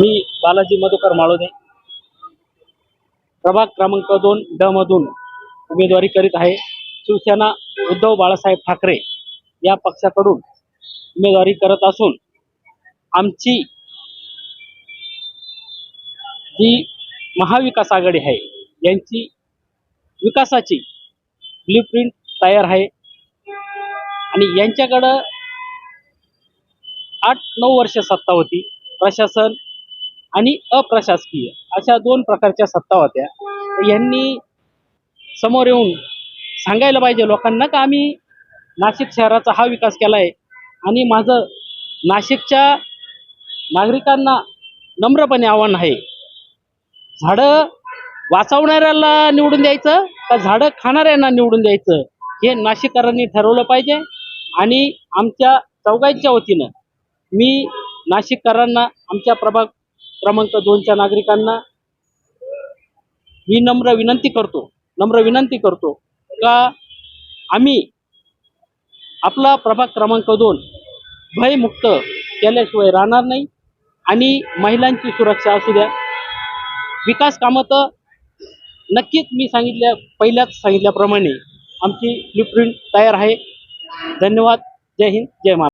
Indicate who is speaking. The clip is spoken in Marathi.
Speaker 1: मी बालाजी मधुकर माळोदे. प्रभाग क्रमांक दोन ड मधून उमेदवारी करीत आहे. शिवसेना उद्धव बाळासाहेब ठाकरे या पक्षाकडून उमेदवारी करत असून आमची जी महाविकास आघाडी आहे यांची विकासाची ब्ल्यूप्रिंट तयार आहे. आणि यांच्याकडं आठ नऊ वर्ष सत्ता होती. प्रशासन आणि अप्रशासकीय अशा दोन प्रकारच्या सत्ता होत्या. यांनी समोर येऊन सांगायला पाहिजे लोकांना का आम्ही नाशिक शहराचा हा विकास केला आहे आणि माझं नाशिकच्या नागरिकांना नम्रपणे आव्हान आहे. झाडं वाचवणाऱ्याला निवडून द्यायचं का झाडं खाणाऱ्यांना निवडून द्यायचं हे नाशिककरांनी ठरवलं पाहिजे आणि आमच्या चौघांच्या वतीनं मी नाशिककरांना आमच्या प्रभाग क्रमांक दोनच्या नागरिकांना मी नम्र विनंती करतो नम्र विनंती करतो का आम्ही आपला प्रभाग क्रमांक दोन भयमुक्त केल्याशिवाय राहणार नाही आणि महिलांची सुरक्षा असू द्या. विकास कामं तर नक्कीच मी सांगितल्या पहिल्याच सांगितल्याप्रमाणे आमची ब्ल्यूप्रिंट तयार आहे. धन्यवाद. जय हिंद. जय महाराष्ट्र.